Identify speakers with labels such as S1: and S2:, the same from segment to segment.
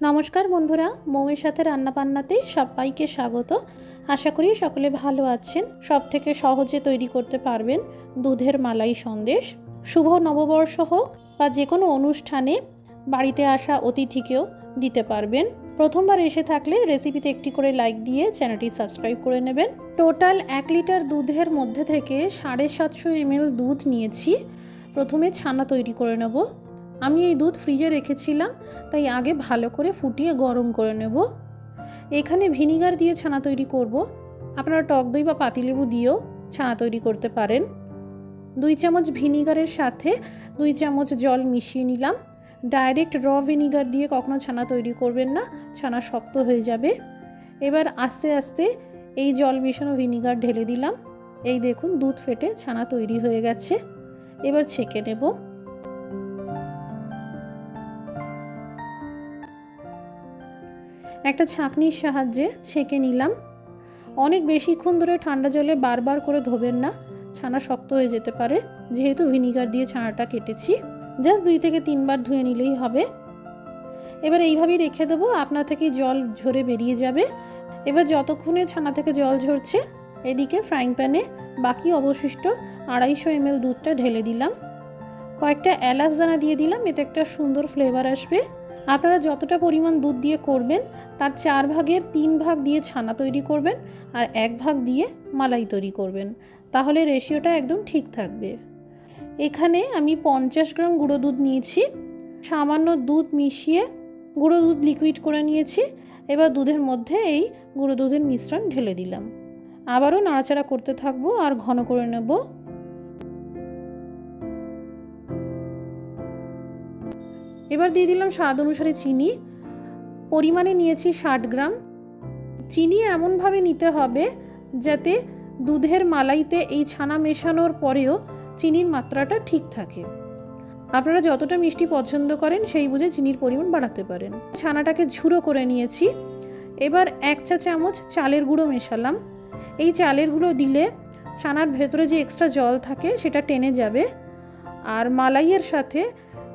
S1: নমস্কার বন্ধুরা মৌয়ের সাথে রান্না বান্নাতে সবাইকে স্বাগত। আশা করি সকলে ভালো আছেন। সব থেকে সহজে তৈরি করতে পারবেন দুধের মালাই সন্দেশ। শুভ নববর্ষ হোক বা যে কোনো অনুষ্ঠানে বাড়িতে আসা অতিথিকেও দিতে পারবেন। প্রথমবার এসে থাকলে রেসিপিতে একটি করে লাইক দিয়ে চ্যানেলটি সাবস্ক্রাইব করে নেবেন। টোটাল এক লিটার দুধের মধ্যে থেকে সাড়ে সাতশো এমএল দুধ নিয়েছি। প্রথমে ছানা তৈরি করে নেব। আমি এই দুধ ফ্রিজে রেখেছিলাম, তাই আগে ভালো করে ফুটিয়ে গরম করে নেব। এখানে ভিনিগার দিয়ে ছানা তৈরি করব। আপনারা টক দই বা পাতিলেবু দিয়েও ছানা তৈরি করতে পারেন। দুই চামচ ভিনিগারের সাথে দুই চামচ জল মিশিয়ে নিলাম। ডাইরেক্ট র ভিনিগার দিয়ে কখনো ছানা তৈরি করবেন না, ছানা শক্ত হয়ে যাবে। এবার আস্তে আস্তে এই জল মেশানো ভিনিগার ঢেলে দিলাম। এই দেখুন দুধ ফেটে ছানা তৈরি হয়ে গেছে। এবার ছেঁকে নেব। একটা ছাঁকনির সাহায্যে ছেঁকে নিলাম। অনেক বেশিক্ষণ ধরে ঠান্ডা জলে বারবার করে ধোবেন না, ছানা শক্ত হয়ে যেতে পারে। যেহেতু ভিনিগার দিয়ে ছানাটা কেটেছি, জাস্ট দুই থেকে তিনবার ধুয়ে নিলেই হবে। এবার এইভাবেই রেখে দেবো, আপনার থেকে জল ঝরে বেরিয়ে যাবে। এবার যতক্ষণে ছানা থেকে জল ঝরছে, এদিকে ফ্রাইং প্যানে বাকি অবশিষ্ট আড়াইশো এমএল দুধটা ঢেলে দিলাম। কয়েকটা এলাচ দানা দিয়ে দিলাম, এতে একটা সুন্দর ফ্লেভার আসবে। আপনারা যতটা পরিমাণ দুধ দিয়ে করবেন, তার চার ভাগের তিন ভাগ দিয়ে ছানা তৈরি করবেন আর এক ভাগ দিয়ে মালাই তৈরি করবেন। তাহলে রেশিওটা একদম ঠিক থাকবে। এখানে আমি পঞ্চাশ গ্রাম গুঁড়ো দুধ নিয়েছি। সামান্য দুধ মিশিয়ে গুঁড়ো দুধ লিকুইড করে নিয়েছি। এবার দুধের মধ্যে এই গুঁড়ো দুধের মিশ্রণ ঢেলে দিলাম। আবারও নাড়াচাড়া করতে থাকব আর ঘন করে নেব। এবার দিয়ে দিলাম স্বাদ অনুসারে চিনি। পরিমাণে নিয়েছি ষাট গ্রাম। চিনি এমনভাবে নিতে হবে যাতে দুধের মালাইতে এই ছানা মেশানোর পরেও চিনির মাত্রাটা ঠিক থাকে। আপনারা যতটা মিষ্টি পছন্দ করেন সেই বুঝে চিনির পরিমাণ বাড়াতে পারেন। ছানাটাকে ঝুড়ো করে নিয়েছি। এবার এক চা চামচ চালের গুঁড়ো মেশালাম। এই চালের গুঁড়ো দিলে ছানার ভেতরে যে এক্সট্রা জল থাকে সেটা টেনে যাবে। আর মালাইয়ের সাথে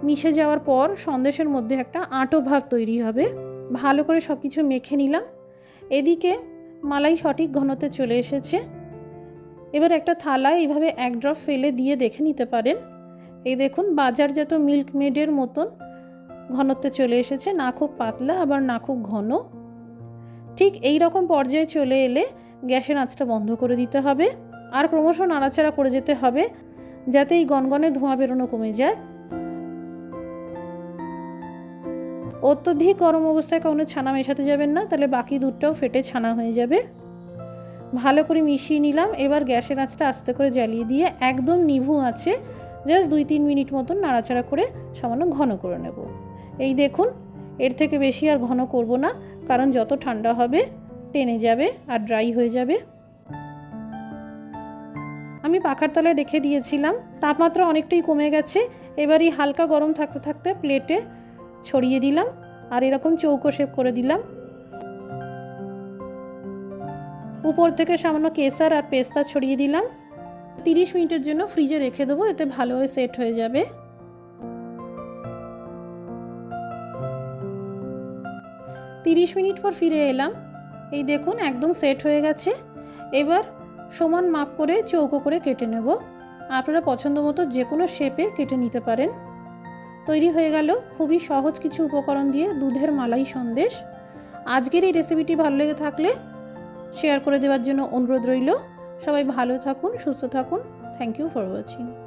S1: মিশে যাওয়ার পর সন্দেশের মধ্যে একটা আঁটো ভাব তৈরি হবে। ভালো করে সব কিছু মেখে নিলাম। এদিকে মালাই সঠিক ঘনত্বে চলে এসেছে। এবার একটা থালায় এইভাবে এক ড্রপ ফেলে দিয়ে দেখে নিতে পারেন। এই দেখুন, বাজারজাত মিল্ক মেডের মতন ঘনত্বে চলে এসেছে। না খুব পাতলা, আবার না খুব ঘন। ঠিক এই রকম পর্যায়ে চলে এলে গ্যাসের আঁচটা বন্ধ করে দিতে হবে। আর ক্রমশ নাড়াচাড়া করে যেতে হবে, যাতে এই গনগনে ধোঁয়া বেরোনো কমে যায়। অত্যধিক গরম অবস্থায় কখনো ছানা মেশাতে যাবেন না, তাহলে বাকি দুধটাও ফেটে ছানা হয়ে যাবে। ভালো করে মিশিয়ে নিলাম, এবার গ্যাসের আঁচটা আস্তে করে জ্বালিয়ে দিয়ে একদম নিভু আছে জাস্ট দুই তিন মিনিট মতন নাড়াচাড়া করে সামান্য ঘন করে নেব। এই দেখুন, এর থেকে বেশি আর ঘন করব না, কারণ যত ঠান্ডা হবে, টেনে যাবে আর ড্রাই হয়ে যাবে। আমি পাখার তলায় রেখে দিয়েছিলাম, তাপমাত্রা অনেকটাই কমে গেছে, এবারই হালকা গরম থাকতে থাকতে প্লেটে ছড়িয়ে দিলাম আর এরকম চৌকো শেপ করে দিলাম। উপর থেকে সামান্য কেসার আর পেস্তা ছড়িয়ে দিলাম। তিরিশ মিনিটের জন্য ফ্রিজে রেখে দেবো, এতে ভালো সেট হয়ে যাবে। তিরিশ মিনিট পর ফিরে এলাম। এই দেখুন, একদম সেট হয়ে গেছে। এবার সমান মাপ করে চৌকো করে কেটে নেব। আপনারা পছন্দ মতো যে কোনো শেপে কেটে নিতে পারেন। তৈরি হয়ে গেল খুবই সহজ কিছু উপকরণ দিয়ে দুধের মালাই সন্দেশ। আজকের এই রেসিপিটি ভালো লেগে থাকলে শেয়ার করে দেওয়ার জন্য অনুরোধ রইল। সবাই ভালো থাকুন, সুস্থ থাকুন। Thank you for watching